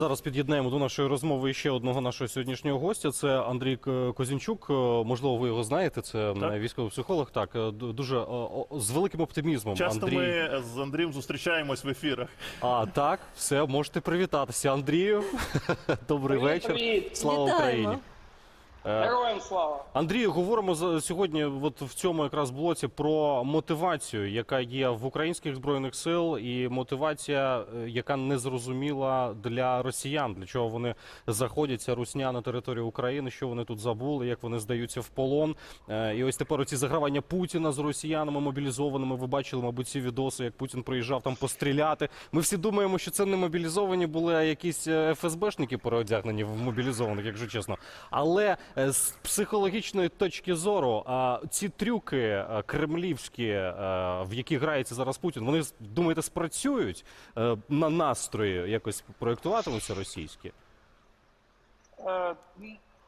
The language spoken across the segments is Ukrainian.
Зараз під'єднаємо до нашої розмови ще одного нашого сьогоднішнього гостя. Це Андрій К- Козінчук. Е, Можливо, ви його знаєте. Це Так. е, військовий психолог. Так, е, дуже з великим оптимізмом. Часто Андрій. ми з Андрієм зустрічаємось в ефірах. А так, все, можете привітатися. Андрію. Добрий Привіт, вечір. привіт. Слава Вітаємо. Україні. Е, Героям слава! Андрію, говоримо сьогодні, от в цьому якраз блоці про мотивацію, яка є в українських збройних сил, і мотивація, е, яка не зрозуміла для росіян, для чого вони заходяться русня на територію України, що вони тут забули, як вони здаються в полон. Е, І ось тепер оці загравання Путіна з росіянами мобілізованими. Ви бачили, мабуть, ці відоси, як Путін приїжджав там постріляти. Ми всі думаємо, що це не мобілізовані були, а якісь ФСБшники переодягнені в мобілізованих, якщо чесно. Але з психологічної точки зору, а, ці трюки е, кремлівські, е, в які грається зараз Путін, вони думаєте, спрацюють е, на настрої якось проєктуватимуться російські? Е,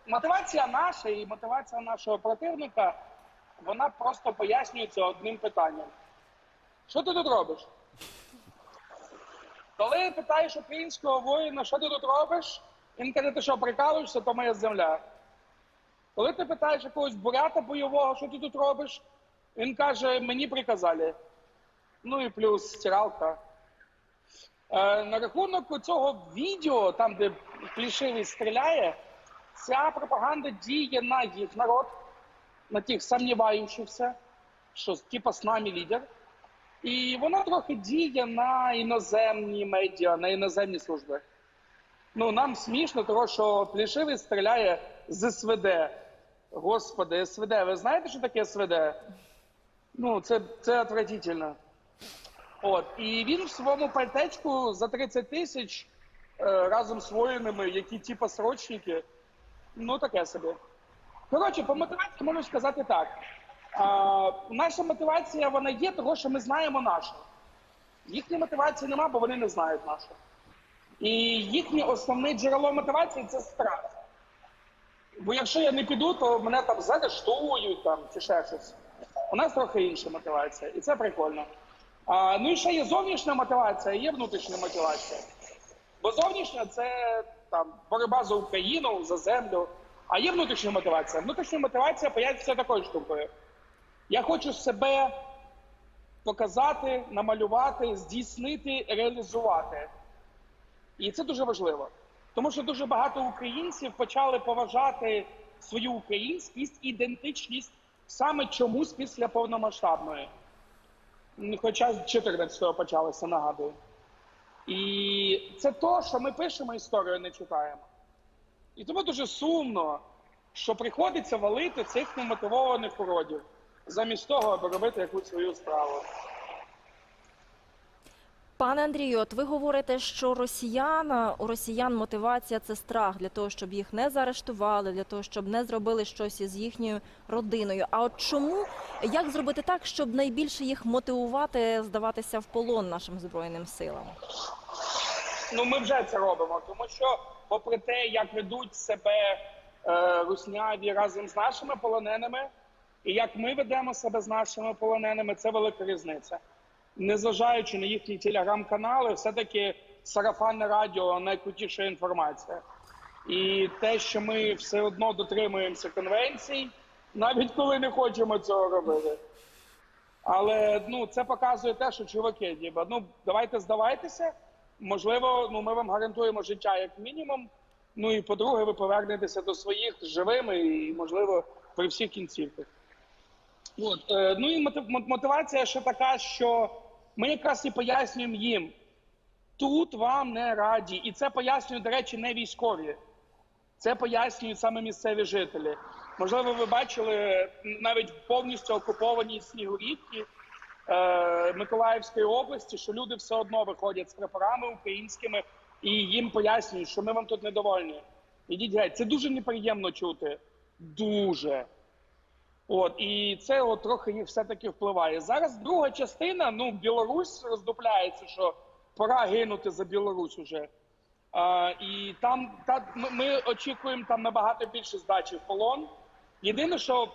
мотивація наша і мотивація нашого противника, вона просто пояснюється одним питанням. Що ти тут робиш? Коли питаєш українського воїна, що ти тут робиш, він каже, ти що, прикалуєшся, то моя земля. Коли ти питаєш якогось бурята бойового, що ти тут робиш, він каже, мені приказали. Ну і плюс стиралка. Е, на рахунок цього відео, там де Плішивий стріляє, ця пропаганда діє на їх народ, на тих сумніваючихся, що типа з нами лідер. І вона трохи діє на іноземні медіа, на іноземні служби. Ну, нам смішно, тому що Плішивий стріляє з СВД. Господи, СВД. Ви знаєте, що таке СВД? Ну, це, це отвратительно. От, і він в своєму пальтечку за 30 тисяч е, разом з воїнами, які типа срочники, ну таке собі. Коротше, по мотивації можу сказати так. А, наша мотивація вона є, того, що ми знаємо нашу. Їхньої мотивації нема, бо вони не знають нашу. І їхнє основне джерело мотивації це страх. Бо якщо я не піду, то мене там заарештують там, чи ще щось. У нас трохи інша мотивація, і це прикольно. А, ну і ще є зовнішня мотивація, є внутрішня мотивація. Бо зовнішня це там боротьба за Україну, за землю. А є внутрішня мотивація. Внутрішня мотивація появиться такою штукою. Я хочу себе показати, намалювати, здійснити, реалізувати. І це дуже важливо. Тому що дуже багато українців почали поважати свою українськість, ідентичність саме чомусь після повномасштабної. Хоча з 14-го почалося, нагадую. І це то, що ми пишемо історію, не читаємо. І тому дуже сумно, що приходиться валити цих немотивованих уродів, замість того, аби робити якусь свою справу. Пане Андрію, от ви говорите, що росіян у росіян мотивація це страх для того, щоб їх не заарештували, для того, щоб не зробили щось із їхньою родиною. А от чому як зробити так, щоб найбільше їх мотивувати здаватися в полон нашим збройним силам? Ну, ми вже це робимо, тому що, попри те, як ведуть себе е, русняві разом з нашими полоненими, і як ми ведемо себе з нашими полоненими, це велика різниця. Незважаючи на їхні телеграм-канали, все-таки сарафанне радіо найкрутіша інформація. І те, що ми все одно дотримуємося конвенцій, навіть коли не хочемо цього робити. Але ну, це показує те, що чуваки, ніби, ну давайте здавайтеся. Можливо, ну ми вам гарантуємо життя як мінімум. Ну і по-друге, ви повернетеся до своїх живими і, можливо, при всіх кінцівках. От, е, ну і мотивація ще така, що ми якраз і пояснюємо їм, тут вам не раді. І це пояснюють, до речі, не військові. Це пояснюють саме місцеві жителі. Можливо, ви бачили навіть повністю окупованій Снігурівці е, Миколаївської області, що люди все одно виходять з прапорами українськими і їм пояснюють, що ми вам тут недовольні. Ідіть геть. Це дуже неприємно чути. Дуже. От, і це от трохи все-таки впливає. Зараз друга частина, ну, Білорусь роздупляється, що пора гинути за Білорусь уже. А, і там та, ми, ми очікуємо там набагато більше здачі в полон. Єдине, що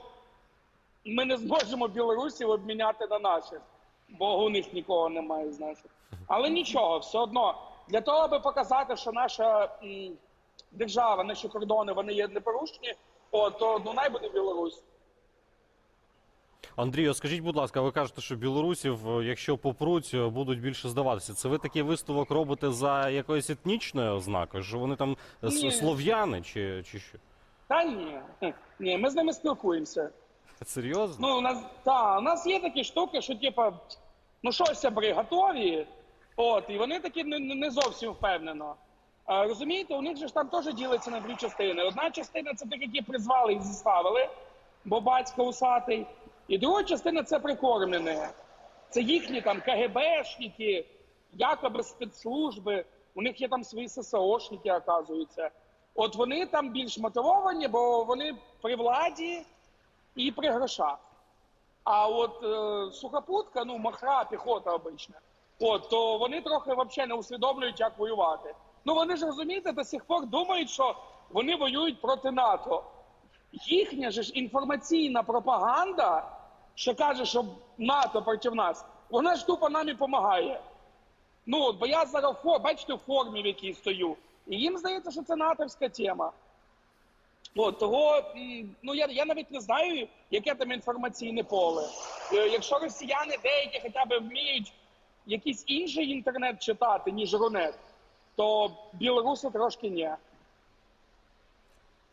ми не зможемо білорусів обміняти на наших, бо у них нікого немає з наших. Але нічого, все одно для того, аби показати, що наша м, держава, наші кордони вони є непорушні, о, то ну най буде Білорусь. Андрію, скажіть, будь ласка, ви кажете, що білорусів, е, якщо попруть, е, будуть більше здаватися. Це ви такий висновок робите за якоюсь етнічною ознакою? Що вони там е, Ні. слов'яни чи, чи що? Та ні, ні, ми з ними спілкуємося. Серйозно? Ну, у нас, та, у нас є такі штуки, що типа, ну що, сябри готові, от, і вони такі не, не зовсім впевнено. А, розумієте, у них же ж там теж ділиться на дві частини. Одна частина це такі, які призвали і заставили, бо батько усатий. І друга частина це прикормлені. Це їхні там КГБшники, якоби спецслужби. У них є там свої ССОшники, оказуються. От вони там більш мотивовані, бо вони при владі і при грошах. А от е, сухопутка, ну махра, піхота обична, от то вони трохи взагалі не усвідомлюють, як воювати. Ну вони ж розумієте, до сих пор думають, що вони воюють проти НАТО. Їхня ж інформаційна пропаганда, що каже, що НАТО проти нас, вона ж тупо нам і допомагає. Ну, бо я зараз бачите, в формі, в якій стою. І їм здається, що це натовська тема. От, того, ну я, я навіть не знаю, яке там інформаційне поле. Е, Якщо росіяни деякі хоча б вміють якийсь інший інтернет читати, ніж Рунет, то білоруси трошки ні.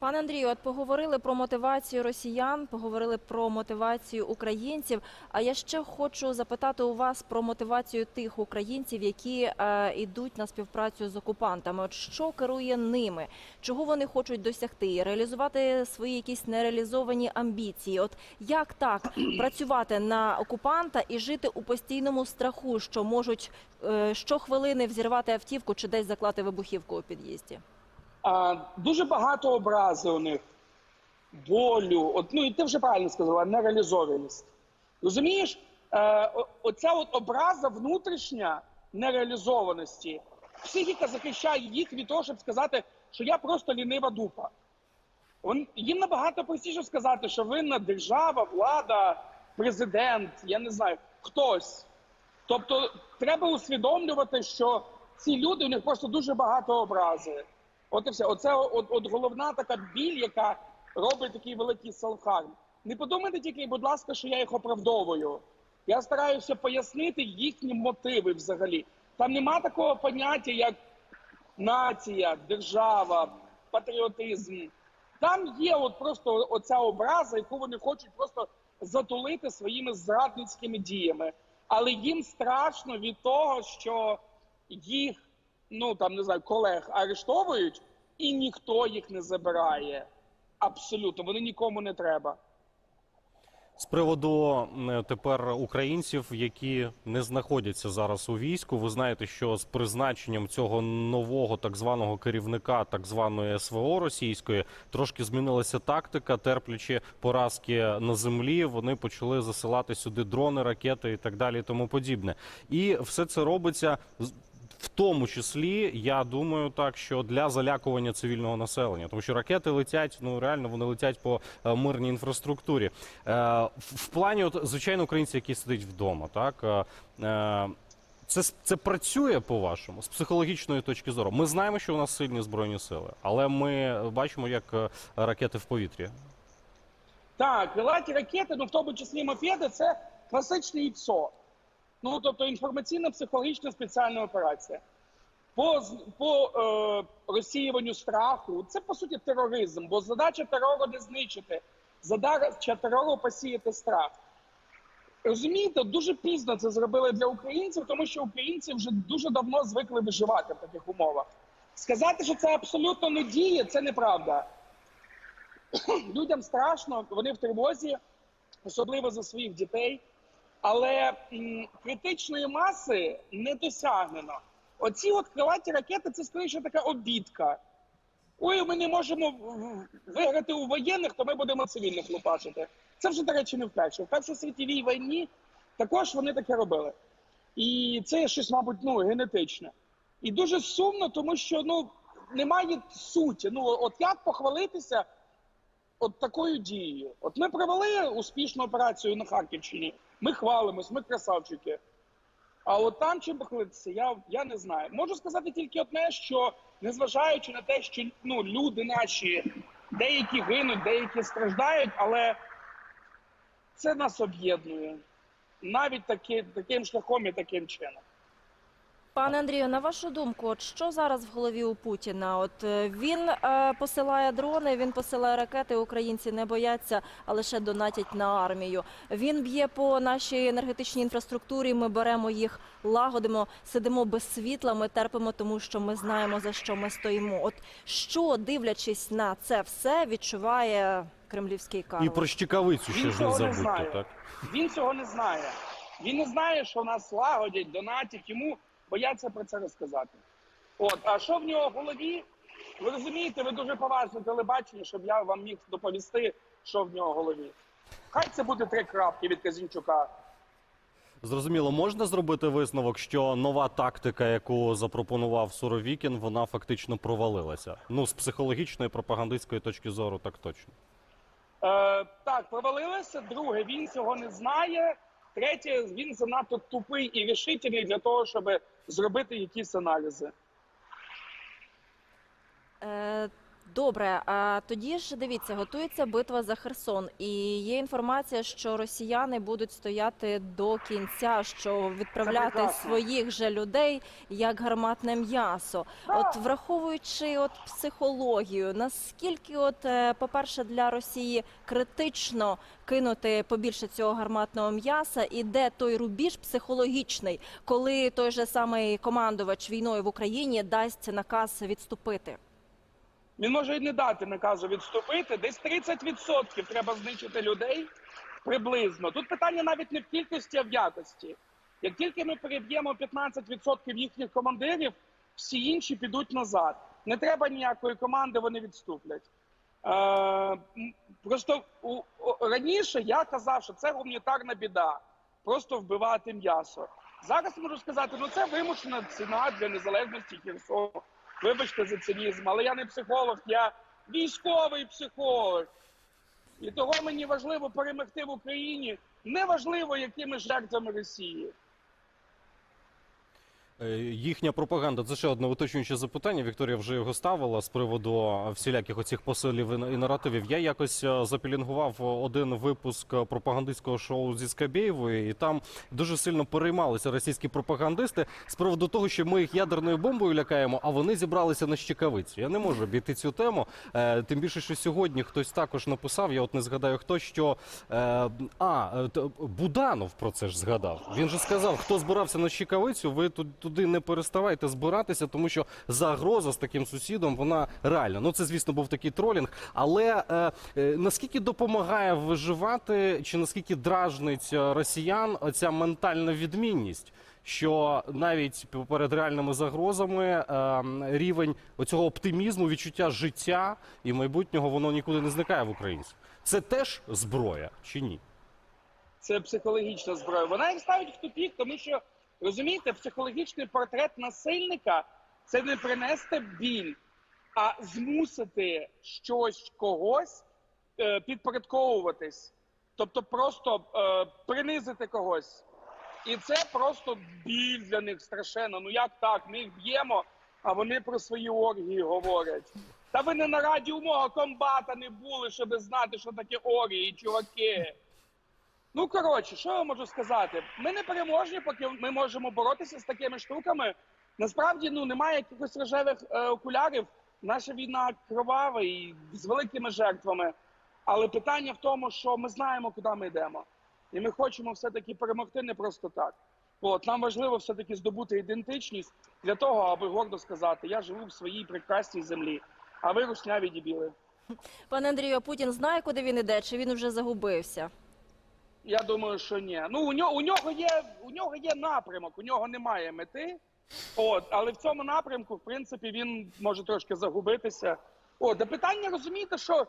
Пане Андрію, от поговорили про мотивацію росіян, поговорили про мотивацію українців. А я ще хочу запитати у вас про мотивацію тих українців, які е, йдуть на співпрацю з окупантами. От що керує ними? Чого вони хочуть досягти? Реалізувати свої якісь нереалізовані амбіції? От як так працювати на окупанта і жити у постійному страху, що можуть е, щохвилини взірвати автівку чи десь заклати вибухівку у під'їзді? А, дуже багато образи у них, болю. От, ну і ти вже правильно сказала, нереалізованість. Розумієш, е, о- оця от образа внутрішня нереалізованості, психіка захищає їх від того, щоб сказати, що я просто лінива дупа. Їм набагато простіше сказати, що винна держава, влада, президент, я не знаю, хтось. Тобто треба усвідомлювати, що ці люди у них просто дуже багато образи. От і все. Оце от, от головна така біль, яка робить такий великий селфхарм. Не подумайте тільки, будь ласка, що я їх оправдовую. Я стараюся пояснити їхні мотиви взагалі. Там нема такого поняття, як нація, держава, патріотизм. Там є от просто оця образа, яку вони хочуть просто затулити своїми зрадницькими діями. Але їм страшно від того, що їх, ну там не знаю, колег арештовують, і ніхто їх не забирає. Абсолютно, вони нікому не треба. З приводу тепер українців, які не знаходяться зараз у війську, ви знаєте, що з призначенням цього нового так званого керівника так званої СВО російської трошки змінилася тактика, терплячи поразки на землі, вони почали засилати сюди дрони, ракети і так далі, і тому подібне. І все це робиться в тому числі, я думаю, так що для залякування цивільного населення, тому що ракети летять, ну реально вони летять по е, мирній інфраструктурі. Е, в, плані, от звичайно, українці, які сидять вдома, так е, це це працює по вашому з психологічної точки зору. Ми знаємо, що у нас сильні збройні сили, але ми бачимо, як ракети в повітрі. Так, крилаті ракети, ну в тому числі мопеди, це класичне ІПСО. Ну, тобто інформаційно-психологічна спеціальна операція. По, по е, розсіюванню страху, це по суті тероризм, бо задача терору не знищити, задача терору посіяти страх. Розумієте, дуже пізно це зробили для українців, тому що українці вже дуже давно звикли виживати в таких умовах. Сказати, що це абсолютно не діє, це неправда людям страшно, вони в тривозі, особливо за своїх дітей. Але критичної маси не досягнено. Оці от крилаті ракети це скоріше така обідка. Ой, ми не можемо виграти у воєнних, то ми будемо цивільних лупашити. Це вже, до речі, не вперше. В Першій світовій війні також вони таке робили. І це щось, мабуть, ну, генетичне. І дуже сумно, тому що ну, немає суті. Ну, от як похвалитися от такою дією? От ми провели успішну операцію на Харківщині. Ми хвалимось, ми красавчики. А от там чим похвалитися, я, я не знаю. Можу сказати тільки одне, що незважаючи на те, що ну, люди наші деякі гинуть, деякі страждають, але це нас об'єднує. Навіть таки, таким шляхом і таким чином. Пане Андрію, на вашу думку, от що зараз в голові у Путіна? От е, він е, посилає дрони, він посилає ракети. Українці не бояться, а лише донатять на армію. Він б'є по нашій енергетичній інфраструктурі. Ми беремо їх, лагодимо, сидимо без світла. Ми терпимо, тому що ми знаємо за що ми стоїмо. От що, дивлячись на це все, відчуває кремлівський Карл? І про щекавицю ще Він ж не забудьте, знає. так? Він цього не знає. Він не знає, що нас лагодять, донатять. Йому бояться про це розказати. От, а що в нього в голові? Ви розумієте, ви дуже поважне телебачення, щоб я вам міг доповісти, що в нього в голові. Хай це буде три крапки від Казінчука. Зрозуміло, можна зробити висновок, що нова тактика, яку запропонував Суровікін, вона фактично провалилася. Ну, з психологічної пропагандистської точки зору, так точно. Е, так, провалилося. Друге, він цього не знає. Третє, він занадто тупий і рішительний для того, щоб зробити якісь аналізи. Е, Добре, а тоді ж дивіться, готується битва за Херсон, і є інформація, що росіяни будуть стояти до кінця, що відправляти своїх же людей як гарматне м'ясо. От враховуючи от психологію, наскільки, от, е, по-перше, для Росії критично кинути побільше цього гарматного м'яса, і де той рубіж психологічний, коли той же самий командувач війною в Україні дасть наказ відступити? Він може і не дати наказу відступити. Десь 30% треба знищити людей приблизно. Тут питання навіть не в кількості, а в якості. Як тільки ми переб'ємо 15% їхніх командирів, всі інші підуть назад. Не треба ніякої команди, вони відступлять. Е, просто у, раніше я казав, що це гуманітарна біда, просто вбивати м'ясо. Зараз можу сказати, ну це вимушена ціна для незалежності Херсону. Вибачте за цинізм, але я не психолог, я військовий психолог. І того мені важливо перемогти в Україні, неважливо, якими жертвами Росії. Е, Їхня пропаганда це ще одне уточнююче запитання. Вікторія вже його ставила з приводу всіляких оцих посилів і наративів. Я якось е, запілінгував один випуск пропагандистського шоу зі Скабєєвою, і там дуже сильно переймалися російські пропагандисти з приводу того, що ми їх ядерною бомбою лякаємо, а вони зібралися на щекавицю. Я не можу обійти цю тему. Е, Тим більше, що сьогодні хтось також написав. Я от не згадаю хто що а Буданов про це ж згадав. Він же сказав, хто збирався на щекавицю, ви тут туди не переставайте збиратися, тому що загроза з таким сусідом вона реальна. Ну це звісно був такий тролінг. Але е, е, наскільки допомагає виживати, чи наскільки дражнить е, росіян оця ментальна відмінність? Що навіть перед реальними загрозами е, рівень оцього оптимізму, відчуття життя і майбутнього воно нікуди не зникає в українців. Це теж зброя чи ні? Це психологічна зброя. Вона їх ставить в тупік, тому що розумієте, психологічний портрет насильника це не принести біль, а змусити щось когось е, підпорядковуватись, тобто просто е, принизити когось. І це просто біль для них страшенно. Ну як так? Ми їх б'ємо, а вони про свої оргії говорять. Та ви не на радіо мого комбата не були, щоб знати, що таке оргії, чуваки. Ну коротше, що я можу сказати? Ми не переможні, поки ми можемо боротися з такими штуками. Насправді ну немає якихось рожевих е, окулярів. Наша війна кровава і з великими жертвами. Але питання в тому, що ми знаємо, куди ми йдемо, і ми хочемо все-таки перемогти не просто так. От нам важливо все-таки здобути ідентичність для того, аби гордо сказати: я живу в своїй прекрасній землі, а ви русняві дібіли. Пане Андрію, а Путін знає, куди він іде, чи він вже загубився? Я думаю, що ні. Ну у нього у нього є у нього є напрямок, у нього немає мети. От, але в цьому напрямку, в принципі, він може трошки загубитися. От, а питання розумієте, що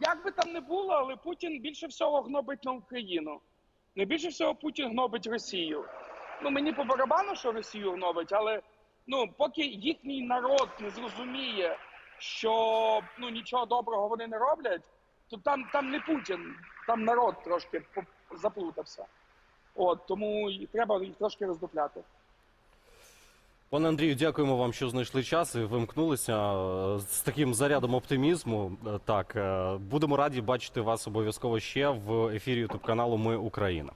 як би там не було, але Путін більше всього гнобить на Україну. Не більше всього Путін гнобить Росію. Ну мені по барабану, що Росію гнобить, але ну поки їхній народ не зрозуміє, що ну нічого доброго вони не роблять, то там, там не Путін, там народ трошки заплутався. От тому і треба їх трошки роздупляти. Пане Андрію, дякуємо вам, що знайшли час і вимкнулися е, з таким зарядом оптимізму. Е, Так, е, будемо раді бачити вас обов'язково ще в ефірі Ютуб каналу Ми Україна.